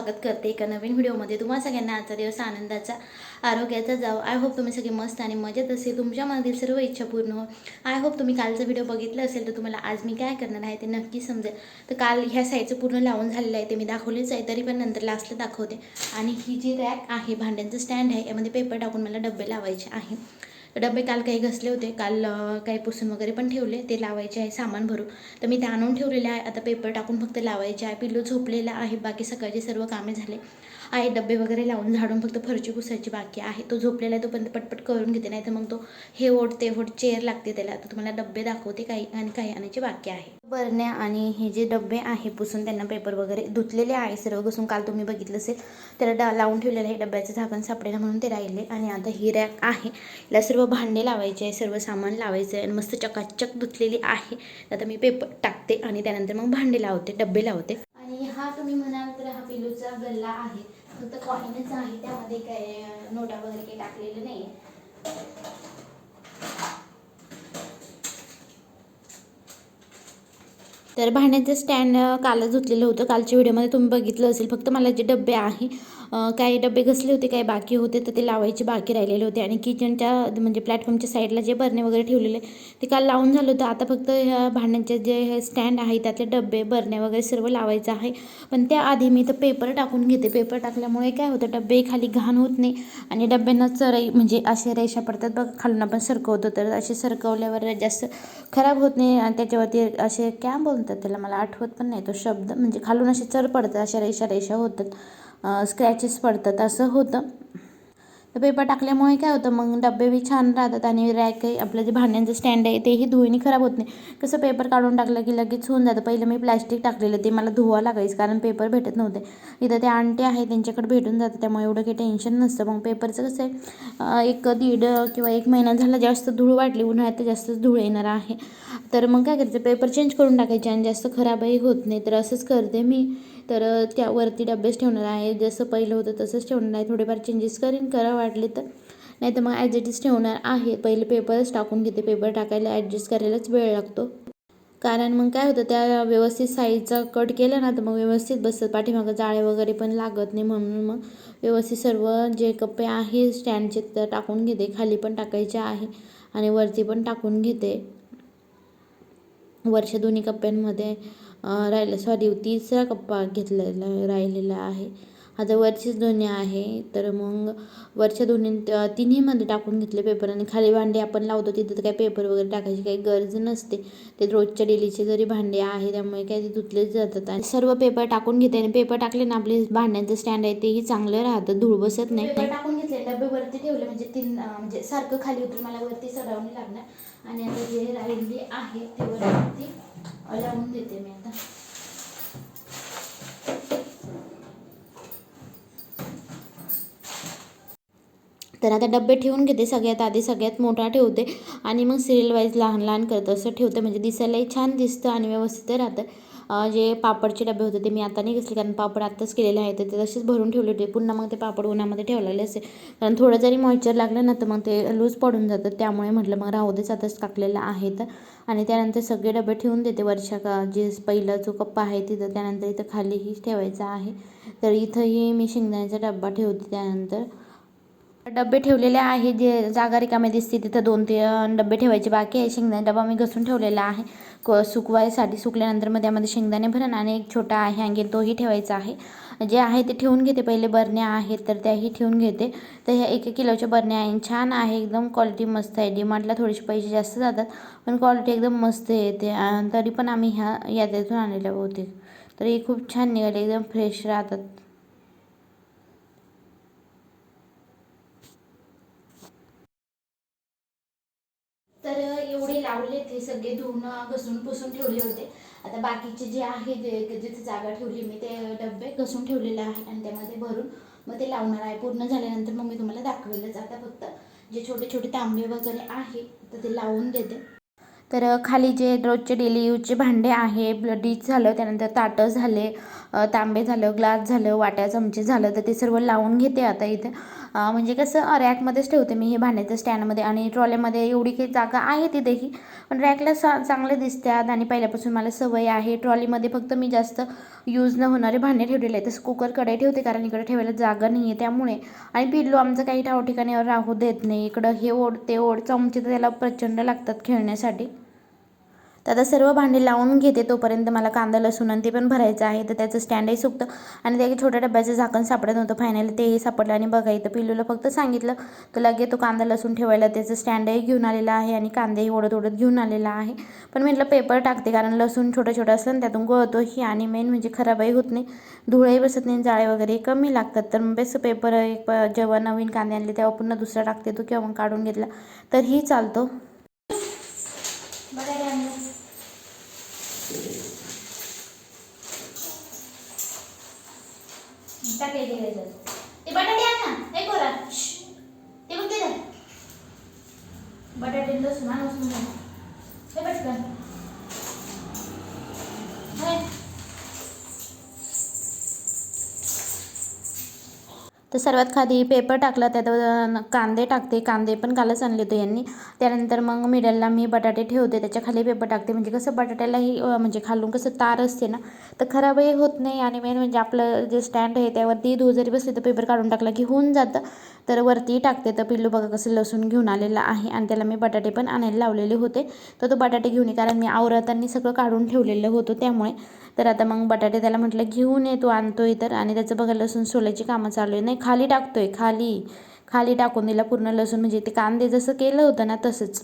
स्वागत करते एका नवीन व्हिडिओमध्ये. तुम्हा सगळ्यांना आजचा दिवस आनंदाचा आरोग्याचा जाव. आय होप तुम्ही सगळे मस्त आणि मजेत असेल. तुमच्या मनातील सर्व इच्छा पूर्ण हो. आय होप तुम्ही कालचा व्हिडिओ बघितला असेल तर तुम्हाला आज मी काय करणार आहे ते नक्की समजेल. तर काल ह्या साईडचं पूर्ण लावून झालेलं आहे ते मी दाखवलेच आहे तरी पण नंतर लास्टला दाखवते. आणि ही जी रॅक आहे भांड्यांचं स्टँड आहे यामध्ये पेपर टाकून मला डब्बे लावायचे आहे. डबे काल काही घसले होते काल काही पुसून वगैरे पण ठेवले ते लावायचे आहे सामान भरून. तर मी ते आणून ठेवलेले आहे आता पेपर टाकून फक्त लावायचे आहे पिल्लू झोपलेला आहे बाकी सकाळचे सर्व कामे झाले. आहे डबे वगैरे लावून झाडून फक्त फरची पुसायची बाकी आहे. तो झोपलेला आहे तो पण पटपट करून घेते नाही तर मग तो हे ओढ ते ओढ चेअर लागते त्याला. तर तुम्हाला डबे दाखवते काही आणि काही आणायचे बाकी आहे. बरण्या आणि हे जे डबे आहे पुसून त्यांना पेपर वगैरे धुतलेले आहे सर्व घुसून काल तुम्ही बघितलं असेल. त्याला डा लावून ठेवलेलं आहे डब्याचं झाकण सापडेना म्हणून ते राहिले. आणि आता ही रॅक आहे. याला सर्व भांडे लावायचे आहे सर्व सामान लावायचं आहे आणि मस्त चकाचक धुतलेली आहे. आता मी पेपर टाकते आणि त्यानंतर मग भांडे लावते डबे लावते. आणि हा तुम्ही म्हणाल तर हा पिलूचा गल्ला आहे. फक्त कॉईनच आहे त्यामध्ये काय नोटा वगैरे काही टाकलेलं नाही तर भांड्याचं स्टँड कालच धुतलेलं होतं. कालच्या व्हिडिओमध्ये तुम्ही बघितलं असेल फक्त मला जे डबे आहे काही डबे घसले होते काही बाकी होते तर ते लावायचे बाकी राहिलेले होते. आणि किचनच्या म्हणजे प्लॅटफॉर्मच्या साईडला जे बरणे वगैरे ठेवलेले ते काल लावून झालं होतं. आता फक्त ह्या भांड्यांचे जे स्टँड आहे त्यातले डबे बरणे वगैरे सर्व लावायचं आहे. पण त्याआधी मी तर पेपर टाकून घेते. पेपर टाकल्यामुळे काय होतं डबे खाली घाण होत नाही. आणि डब्यांना चरई म्हणजे असे रेषा पडतात बघ खालून आपण सरकवतो तर असे सरकवल्यावर जास्त खराब होत नाही. आणि त्याच्यावरती असे काय बोलतात त्याला? मला आठवत पण नाही. तो शब्द म्हणजे खालून असे चर पडतात अशा रेषा रेषा होतात. स्क्रॅचेस पडतात असं होतं. तर पेपर टाकल्यामुळे काय होतं मग डबे बी छान राहतात आणि रॅक आपलं जे भांड्यांचं स्टँड आहे तेही धुईने खराब होत नाही. कसं पेपर काढून टाकलं की लगेच होऊन जातं. पहिलं मी प्लॅस्टिक टाकलेलं ते मला धुवा लागायचं कारण पेपर भेटत नव्हते. इथं ते आंटे आहे त्यांच्याकडे भेटून जातं त्यामुळे एवढं काही टेन्शन नसतं. मग पेपरचं कसं आहे एक दीड किंवा एक महिना झाला जास्त धूळ वाटली उन्हाळ्यात तर जास्तच धूळ येणार आहे. तर मग काय करायचं पेपर चेंज करून टाकायचे आणि जास्त खराबही होत नाही. तर असंच करते मी. तर त्यावरती डबेच ठेवणार आहे. जसं पहिलं होतं तसंच ठेवणार आहे. थोडेफार चेंजेस करीन. करा वाटले तर. नाही तर मग ॲज इट इज ठेवणार आहे. पहिले पेपरच टाकून घेते. पेपर टाकायला ॲडजस्ट करायलाच वेळ लागतो. कारण मग काय होतं त्या व्यवस्थित साईजचा कट केला ना तर मग व्यवस्थित बसतात. पाठीमागं जाळे वगैरे पण लागत नाही. म्हणून मग व्यवस्थित सर्व जे कप्पे आहे स्टँडचे तर टाकून घेते. खाली पण टाकायचे आहे. आणि वरती पण टाकून घेते. वरच्या दोन्ही कप्प्यांमध्ये. राहिलं. सॉरी तिसरा कप्पा घेतलेला राहिलेला आहे. हा जर वरचीच दोन्ही आहे. तर मग वरच्या दोन्ही तिन्हीमध्ये टाकून घेतले पेपर आणि खाली भांडे आपण लावतो. तिथं तर काही पेपर वगैरे टाकायची काही गरज नसते. ते रोजच्या डेलीचे जरी भांडे आहे त्यामुळे काय ते धुतलेच जातात. आणि सर्व पेपर टाकून घेते आणि पेपर टाकले ना आपले भांड्यांचं स्टँड आहे तेही चांगलं राहतं. धूळ बसत नाही. पेपर टाकून घेतले डबे वरती ठेवले. म्हणजे तीन म्हणजे सारखं खाली उतरून मला वरती चढावणी लागणार. आणि आता जे राहिले आहे ते वरती. लावून देते मी आता तर आता डब्बे ठेवून घेते सगळ्यात आधी सगळ्यात मोठा ठेवते. आणि मग सिरियल वाईज लहान लहान करत. असं ठेवते. म्हणजे दिसायलाही छान दिसतं आणि व्यवस्थित राहतं. जे पापडचे डबे होते ते मी आता नाही घेतले कारण पापड आत्ताच केलेले आहेत तर ते तसेच भरून ठेवले होते. पुन्हा मग ते पापड उन्हामध्ये ठेवलेले असते कारण थोडं जरी मॉइश्चर लागलं ना तर मग ते लूज पडून जातं. त्यामुळे म्हटलं मग राहू देच आताच टाकलेलं आहे तर आणि त्यानंतर सगळे डबे ठेवून देते वरच्या का जे पहिला जो कप्पा आहे तिथं त्यानंतर इथं खालीही ठेवायचा आहे. तर इथंही मी शेंगदाण्याचा डब्बा ठेवते त्यानंतर. डबे ठेवलेले आहे जे जागा रिकामी दिसते तिथं दोन ते डब्बे डबे ठेवायचे बाकी आहे. शेंगदाणे डबा मी घसून ठेवलेला आहे. क सुकवायसाठी सुकल्यानंतर मग त्यामध्ये शेंगदाणे भरण आणि एक छोटा आहे आणखी तोही ठेवायचा आहे. जे आहे ते ठेवून घेते. पहिले बरण्या आहेत तर त्याही ठेवून घेते. तर ह्या एक एक किलोच्या बरण्या आहे. छान आहे. एकदम क्वालिटी मस्त आहे. डीमार्टला थोडेसे पैसे जास्त जातात पण क्वालिटी एकदम मस्त येते. तरी पण आम्ही ह्या यादेतून आणलेल्या बहुतेक. तर हे खूप छान निघाले. एकदम फ्रेश राहतात तर एवढे लावले ते सगळे धुवून घसून पुसून ठेवले होते. आता बाकीचे जे आहे जे जिथे जागा ठेवली मी ते डबे घसून ठेवलेले आहे आणि त्यामध्ये भरून मग ते लावणार आहे. पूर्ण झाल्यानंतर मग मी तुम्हाला दाखवेलच आता फक्त. जे छोटे छोटे तांबे वगैरे आहे तर ते लावून देते. तर खाली जे रोजचे डेली यूजचे भांडे आहे डिश झालं त्यानंतर ताटं झाले तांबे झालं ग्लास झालं वाट्या चमचे झालं तर ते सर्व लावून घेते आता इथे. म्हणजे कसं रॅकमध्येच ठेवते मी हे भांड्याचं स्टँडमध्ये आणि ट्रॉलीमध्ये एवढी काही जागा आहे तिथेही पण रॅकला सा चांगले दिसतात आणि पहिल्यापासून मला सवय आहे. ट्रॉलीमध्ये फक्त मी जास्त यूज न होणारे भांडे ठेवलेले आहेत. तसं कुकर ठेवते कारण इकडे ठेवायला जागा नाही आहे त्यामुळे. आणि पिल्लू आमचं काही ठाव ठिकाणी राहू देत नाही. इकडं हे ओढ ते ओढ चमचे तर त्याला प्रचंड लागतात खेळण्यासाठी. तर आता सर्व भांडी लावून घेते तोपर्यंत मला कांदा लसूण आणि ते पण भरायचं आहे. तर त्याचं स्टँडही सुकतं. आणि त्या छोट्या डब्याचं झाकण सापडत नव्हतं. फायनली तेही सापडलं आणि बघा इथं पिल्लूला फक्त सांगितलं तर लगेच तो कांदा लसूण ठेवायला त्याचं स्टँडही घेऊन आलेला आहे आणि कांदेही ओढत ओढत घेऊन आलेला आहे. पण म्हटलं पेपर टाकते कारण लसूण छोटं छोटं असलं आणि त्यातून गळतोही आणि मेन म्हणजे खराबही होत नाही. धुळेही बसत नाही जाळे वगैरे कमी लागतात. तर मग बेस्ट पेपर एक जेव्हा नवीन कांदे आणले तेव्हा पुन्हा दुसरा टाकते तो किंवा मग काढून घेतला. तर ही चालतो. टाकले जात. ते बटाटे आण ना. हे कोरा ते बघ ते बटाटे लसूण आण. तर सर्वात खाली पेपर टाकला त्यात कांदे टाकते. कांदे पण कालच आणले होते यांनी. त्यानंतर मग मिडलला मी बटाटे ठेवते. त्याच्याखाली पेपर टाकते. म्हणजे कसं बटाट्यालाही म्हणजे खालून कसं तार असते ना तर खराबही होत नाही. आणि मेन म्हणजे आपलं जे स्टँड आहे त्यावरती धूळ जरी बसली तर पेपर काढून टाकला की होऊन जातं. तर वरती टाकते. तर पिल्लू बघा कसं लसूण घेऊन आलेलं आहे. आणि त्याला मी बटाटे पण आणायला लावलेले होते. तर तो बटाटे घेऊन ये. कारण मी आवरातांनी सगळं काढून ठेवलेलं होतं त्यामुळे. तर आता मग बटाटे त्याला म्हटलं घेऊन ये तू आणतोय तर. आणि त्याचं बघा लसूण सोलायची कामं चालू आहे. नाही खाली टाकतोय खाली. खाली टाकून दिला पूर्ण लसूण म्हणजे ते कांदे जसं केलं होतं ना तसंच.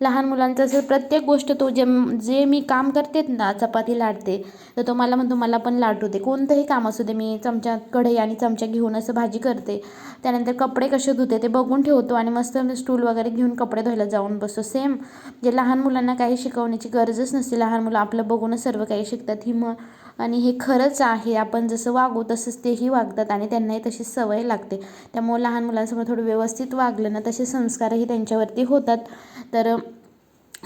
लहान मुलांचं असं प्रत्येक गोष्ट तो जे जे मी काम करते ना चपाती लाटते तर तो मला म्हणतो मला पण लाटू दे. कोणतंही काम असू दे मी चमचा कढई आणि चमचा घेऊन असं भाजी करते. त्यानंतर कपडे कसे धुते ते बघून ठेवतो आणि मस्त स्टूल वगैरे घेऊन कपडे धुवायला जाऊन बसतो. सेम जे लहान मुलांना काही शिकवण्याची गरजच नसते. लहान मुलं आपलं बघूनच सर्व काही शिकतात. ही मग आणि हे खरंच आहे. आपण जसं वागू तसंच तेही वागतात आणि त्यांनाही तशी सवय लागते. त्यामुळे लहान मुलांसमोर थोडं व्यवस्थित वागलं ना तसे संस्कारही त्यांच्यावरती होतात. तर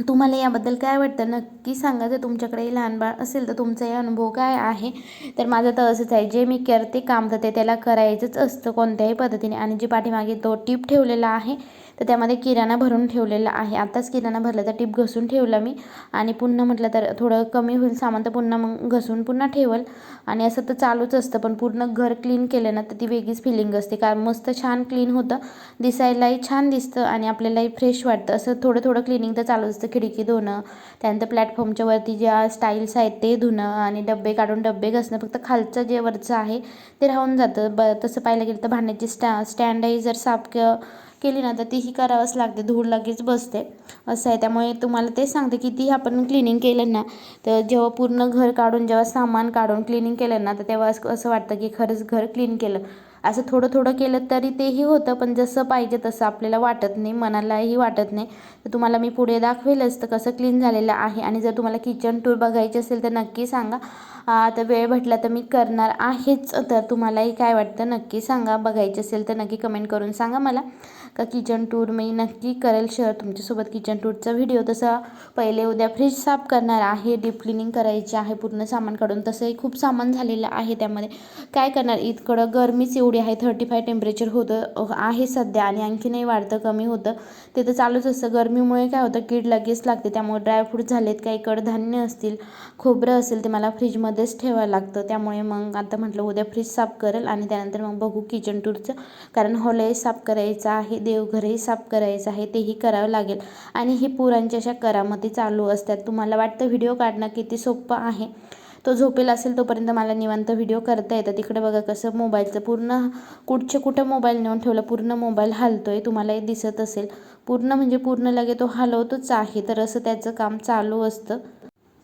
तुम्हाला याबद्दल काय वाटतं? नक्की सांगा. जर तुमच्याकडे लहान बाळ असेल तर तुमचाही अनुभव काय आहे? तर माझं तर असंच आहे. जे मी करते काम तर ते त्याला करायचंच असतं कोणत्याही पद्धतीने. आणि जे पाठीमागे तो टीप ठेवलेला आहे तर त्यामध्ये किराणा भरून ठेवलेला आहे. आत्ताच किराणा भरला तर टीप घसून ठेवला मी. आणि पुन्हा म्हटलं तर थोडं कमी होईल सामान तर पुन्हा मग घसून पुन्हा ठेवल. आणि असं तर चालूच असतं पण पूर्ण घर क्लीन केलं ना तर ती वेगळीच फिलिंग असते. कारण मस्त छान क्लीन होतं. दिसायलाही छान दिसतं आणि आपल्यालाही फ्रेश वाटतं. असं थोडं थोडं क्लिनिंग तर चालू असतं. खिडकी धुणं त्यानंतर प्लॅटफॉर्मच्या वरती ज्या स्टाईल्स आहेत ते धुणं आणि डब्बे काढून डब्बे घसणं. फक्त खालचं जे वरचं आहे ते राहून जातं. ब तसं पाहायला गेलं तर भांड्याची स्टॅ स्टँडही जर साफ क केली ना तर तीही करावंच लागते. धूळ लगेच बसते. असं आहे. त्यामुळे तुम्हाला तेच सांगते कितीही आपण क्लिनिंग केलं ना तर जेव्हा पूर्ण घर काढून जेव्हा सामान काढून क्लिनिंग केलं ना तर तेव्हा असं वाटतं की खरंच घर क्लीन केलं. असं थोडं थोडं केलं तरी तेही होतं पण जसं पाहिजे तसं आपल्याला वाटत नाही मनालाही वाटत नाही. तर तुम्हाला मी पुढे दाखवेलच तर कसं क्लीन झालेलं आहे. आणि जर तुम्हाला किचन टूर बघायची असेल तर नक्की सांगा. आता वेळ भेटला तर मी करणार आहेच. तर तुम्हालाही काय वाटतं नक्की सांगा. बघायची असेल तर नक्की कमेंट करून सांगा मला. का किचन टूर मी नक्की करेल. शेअर तुमच्यासोबत किचन टूरचा व्हिडिओ तसा पहिले उद्या फ्रीज साफ करणार आहे. डीप क्लिनिंग करायची आहे. पूर्ण सामान काढून तसंही खूप सामान झालेलं आहे त्यामध्ये. काय करणार? इतकडं गरमीच एवढी आहे. थर्टी फाय टेम्परेचर होतं आहे सध्या आणि आणखीनही वाढतं कमी होतं. ते तर चालूच असतं. गरमीमुळे काय होतं? कीड लगेच लागते. त्यामुळे ड्रायफ्रूट झालेत. काही कडधान्य असतील खोबरं असेल ते मला फ्रीजमध्येच ठेवावं लागतं. त्यामुळे मग आता म्हटलं उद्या फ्रीज साफ करेल आणि त्यानंतर मग बघू किचन टूरचं कारण हॉलही साफ करायचं आहे. देवघरही साफ करायचं आहे तेही करावं लागेल. आणि हे पुरांच्या अशा करामती चालू असतात. तुम्हाला वाटतं व्हिडिओ काढणं किती सोपं आहे? तो झोपेल असेल तोपर्यंत मला निवांत व्हिडिओ करता येतं. तिकडे बघा कसं मोबाईलचं पूर्ण कुठचे कुठं मोबाईल नेऊन ठेवला पूर्ण मोबाईल हलतोय तुम्हालाही दिसत असेल. पूर्ण म्हणजे पूर्ण लगे तो हलवतोच आहे. तर असं त्याचं काम चालू असतं.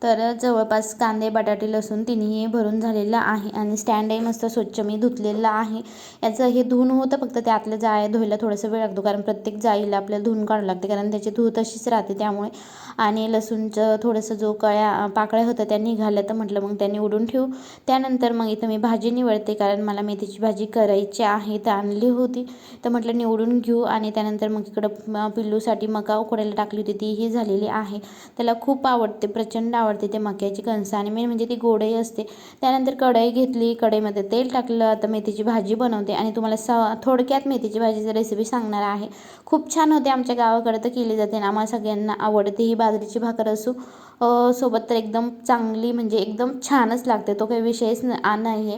तर जवळपास कांदे बटाटे लसूण तिन्ही भरून झालेलं आहे आणि स्टँडही मस्त स्वच्छ मी धुतलेलं आहे. याचं हे धुवून होतं फक्त त्यातलं जाळ्या धुवायला थोडंसं वेळ लागतो कारण प्रत्येक जाळीला आपल्याला धुवून काढावं लागते कारण त्याची धूळ तशीच राहते त्यामुळे. आणि लसूणचं थोडंसं जो कळ्या पाकळ्या होत्या त्या निघाल्या तर म्हटलं मग त्यांनी उडून ठेवू. त्यानंतर मग इथं मी भाजी निवडते कारण मला मेथीची भाजी करायची आहे तर आणली होती. तर म्हटलं निवडून घेऊ आणि त्यानंतर मग इकडं पिल्लूसाठी मका उकडायला टाकली होती तीही झालेली आहे. त्याला खूप आवडते प्रचंड आवडते आवडते ते मक्याची कणसं आणि मेन म्हणजे ती गोडही असते. त्यानंतर कढई घेतली कढईमध्ये तेल टाकलं आता मेथीची भाजी बनवते. आणि तुम्हाला स थोडक्यात मेथीची भाजीची रेसिपी सांगणार आहे. खूप छान होते आमच्या गावाकडे तर केली जाते आणि आम्हाला सगळ्यांना आवडते ही बाजरीची भाकर असो सोबत तर एकदम चांगली म्हणजे एकदम छानच लागते. तो काही विषयच नाही आहे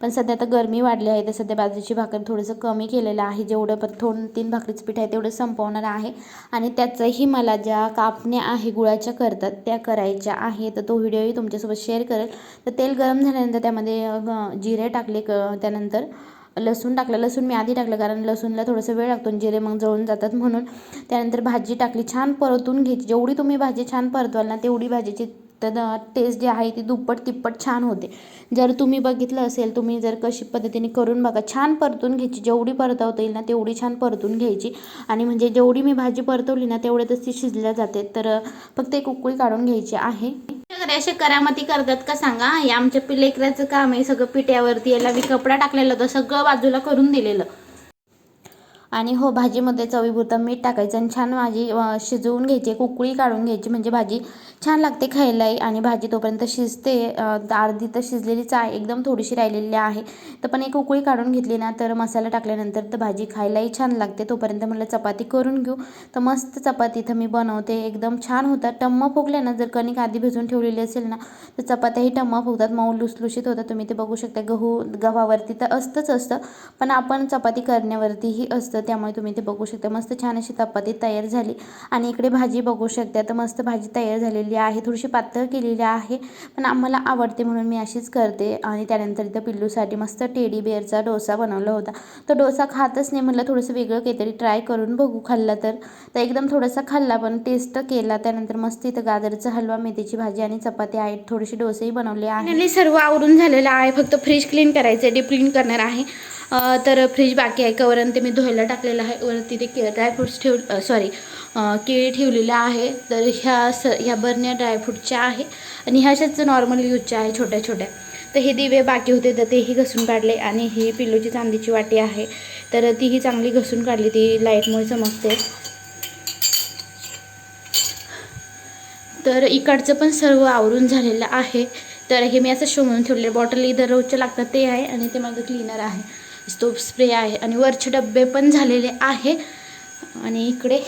पण सध्या आता गरमी वाढली आहे तर सध्या बाजरीची भाकर थोडंसं कमी केलेलं आहे. जेवढं पण दोन तीन भाकरीचं पीठ आहे तेवढं संपवणार आहे. आणि त्याचंही मला ज्या कापण्या आहे गुळाच्या करतात त्या करायच्या आहे तर तो व्हिडिओही तुमच्यासोबत शेअर करेल. तर तेल गरम झाल्यानंतर त्यामध्ये जिरे टाकले क त्यानंतर लसूण टाकलं लसूण मी आधी टाकलं कारण लसूणला थोडंसं वेळ लागतो आणि जिरे मग जळून जातात म्हणून. त्यानंतर भाजी टाकली छान परतून घ्यायची. जेवढी तुम्ही भाजी छान परतवाल ना तेवढी भाजीची तर टेस्ट जी आहे ती दुप्पट तिप्पट छान होते. जर तुम्ही बघितलं असेल तुम्ही जर कशी पद्धतीने करून बघा छान परतून घ्यायची. जेवढी परतवता येईल ना तेवढी छान परतून घ्यायची. आणि म्हणजे जेवढी मी भाजी परतवली ना तेवढ्यातच ती शिजल्या जाते. तर फक्त एक उकळी काढून घ्यायची आहे. असे करामती करतात का सांगा? हे आमच्या लेकराचं काम आहे सगळं पिट्यावरती याला मी कपडा टाकलेला होता सगळं बाजूला करून दिलेलं. आणि हो भाजीमध्ये चवीपुरतं मीठ टाकायचं आणि छान भाजी शिजवून घ्यायची कुकळी उकळी काढून घ्यायची. म्हणजे भाजी छान लागते खायलाही आणि भाजी तोपर्यंत शिजते. अर्धी तर शिजलेलीच आहे एकदम थोडीशी राहिलेली आहे. तर पण एक उकळी काढून घेतली ना तर मसाला टाकल्यानंतर तर भाजी खायलाही छान लागते. तोपर्यंत म्हटलं चपाती करून घेऊ. तर मस्त चपाती इथं मी बनवते. एकदम छान होतात. टम्म फुगल्या ना जर कणिक आधी भिजून ठेवलेली असेल ना तर चपात्याही टम्म फुगतात. मऊ लुसलुशीत होतात. तुम्ही ते बघू शकता. गहू गव्हावरती तर असतंच असतं. पण आपण चपाती करण्यावरतीही असतं. त्यामुळे तुम्ही ते बघू शकता. मस्त छान अशी चपाती तयार झाली. आणि इकडे भाजी बघू शकता. तर मस्त भाजी तयार झालेली आहे. थोडीशी पातळ केलेली आहे. पण आम्हाला आवडते म्हणून मी अशीच करते. आणि त्यानंतर इथं पिल्लूसाठी मस्त टेडी बेअरचा डोसा बनवला होता. तो डोसा खातच नाही म्हटलं थोडंसं वेगळं काहीतरी ट्राय करून बघू खाल्ला तर. तर एकदम थोडासा खाल्ला पण टेस्ट केला. त्यानंतर मस्त इथं गाजरचा हलवा मेथीची भाजी आणि चपाती आहेत. थोडीशी डोसेही बनवले आहे सर्व आवरून झालेलं आहे. फक्त फ्रीज क्लीन करायचं डीप क्लीन करणार आहे. तर फ्रीज बाकी आहे. कवरन ते मी धुवायला टाकलेलं आहे. वरती ते के ड्रायफ्रूट्स ठेव सॉरी केळी ठेवलेलं आहे. तर ह्या स ह्या बरण्या ड्रायफ्रूटच्या आहे. आणि ह्या अशाच नॉर्मल यूजच्या आहे छोट्या छोट्या. तर हे दिवे बाकी होते तर तेही घसून काढले. आणि ही पिल्लूची चांदीची वाटी आहे. तर तीही चांगली घसून काढली. ती लाईटमुळे चमकते. तर इकडचं पण सर्व आवरून झालेलं आहे. तर हे मी असं शो म्हणून ठेवलेलं बॉटल इधर रोजच्या लागतात ते आहे. आणि ते माझं क्लीनर आहे. तो स्प्रे आहे आणि वरचे डब्बे पण झालेले आहे. आणि इकडे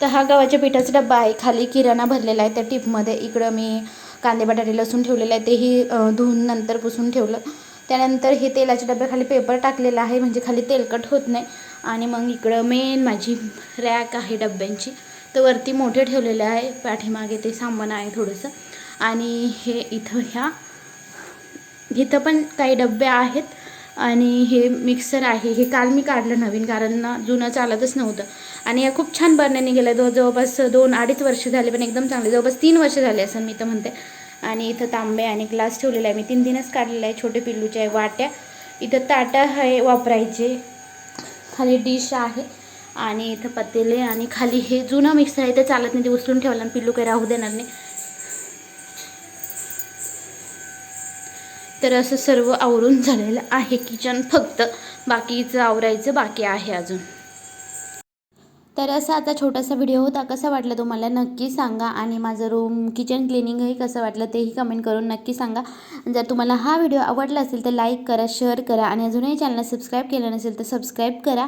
तर हा गव्हाच्या पिठाचा डब्बा आहे. खाली किराणा भरलेला आहे त्या टिपमध्ये इकडं मी कांदे बटाटे लसूण ठेवलेलं आहे तेही धुवून नंतर पुसून ठेवलं. त्यानंतर हे तेलाच्या डब्याखाली पेपर टाकलेला आहे. म्हणजे खाली तेलकट होत नाही. आणि मग इकडं मेन माझी रॅक आहे डब्यांची. तर वरती मोठे ठेवलेले आहे. पाठीमागे ते सामान आहे थोडंसं. आणि हे इथं ह्या इथं पण काही डबे आहेत. आणि हे मिक्सर आहे. हे काल मी काढलं नवीन कारण ना जुनं चालतच नव्हतं. आणि या खूप छान बरण्याने गेलं दो जवळपास दोन अडीच वर्ष झाले पण एकदम चांगले. जवळपास तीन वर्ष झाले असं मी तर म्हणते. आणि इथं तांबे आणि ग्लास ठेवलेला आहे. मी तीन दिनच काढलेला आहे. छोटे पिल्लूच्या आहे वाट्या. इथं ताटं आहे वापरायचे. खाली डिश आहे. आणि इथं पतेले आणि खाली हे जुनं मिक्सर आहे. ते चालत नाही. ते उचलून ठेवलं आणि पिल्लू काही राहू देणार नाही. तर असं सर्व आवरून झालेलं आहे किचन फक्त. बाकीचं आवरायचं बाकी आहे अजून. तर असा आता छोटासा व्हिडिओ होता. कसा वाटला तुम्हाला? नक्की सांगा. आणि माझं रूम किचन क्लिनिंगही कसं वाटलं तेही कमेंट करून नक्की सांगा. जर तुम्हाला हा व्हिडिओ आवडला असेल तर लाईक करा शेअर करा. आणि अजूनही चॅनलला सबस्क्राईब केलं नसेल तर सबस्क्राईब करा.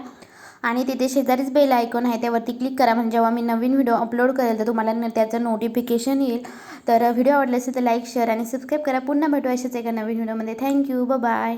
आणि तिथे शेजारीच बेल आयकॉन आहे त्यावरती क्लिक करा. म्हणजे जेव्हा मी नवीन व्हिडिओ अपलोड करेल तर तुम्हाला न- त्याचं नोटिफिकेशन येईल. तर व्हिडिओ आवडला असेल तर लाईक शेअर आणि सबस्क्राईब करा. पुन्हा भेटू अशाच एका नवीन व्हिडिओमध्ये थँक्यू बाय